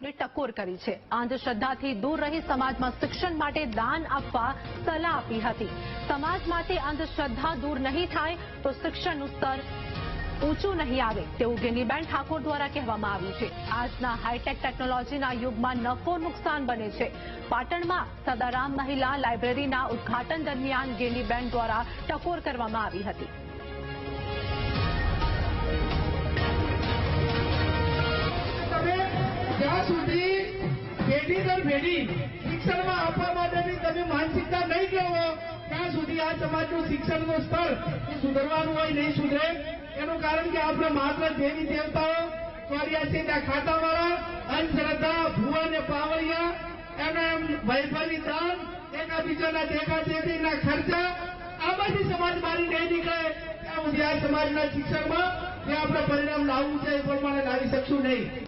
સમાજને ટકોર કરી છે. અંધશ્રદ્ધાથી દૂર રહી સમાજમાં શિક્ષણ માટે દાન આપવા સલાહ આપી હતી. સમાજમાંથી અંધશ્રદ્ધા દૂર નહીં થાય તો શિક્ષણનું સ્તર ઊંચું નહીં આવે તેવું ગિનીબેન ઠાકોર દ્વારા કહેવામાં આવ્યું છે. આજના હાઈટેક ટેકનોલોજીના યુગમાં નફો નુકસાન બને છે. પાટણમાં સદારામ મહિલા લાઇબ્રેરીના ઉદ્ઘાટન દરમિયાન ગેનીબેન દ્વારા ટકોર કરવામાં આવી હતી. સુધી પેઢી દર પેઢી શિક્ષણમાં આપવા માટેની તમે માનસિકતા નહીં કેવો ત્યાં સુધી આ સમાજનું શિક્ષણનું સ્તર સુધરવાનું હોય, નહીં સુધરે. એનું કારણ કે આપણે માત્ર દેવી દેવતાઓ ચોર્યાસીના ખાતાવાળા, અંધશ્રદ્ધા, ભુવા ને પાવળિયા, એના એમ વૈભવી દાન, એના બીજાના દેખા દેખીના ખર્ચા, આમાંથી સમાજ મારી નહીં નીકળે. ત્યાં સુધી આ સમાજના શિક્ષણમાં જે આપણે પરિણામ લાવવું છે એ પ્રમાણે લાવી શકશું નહીં.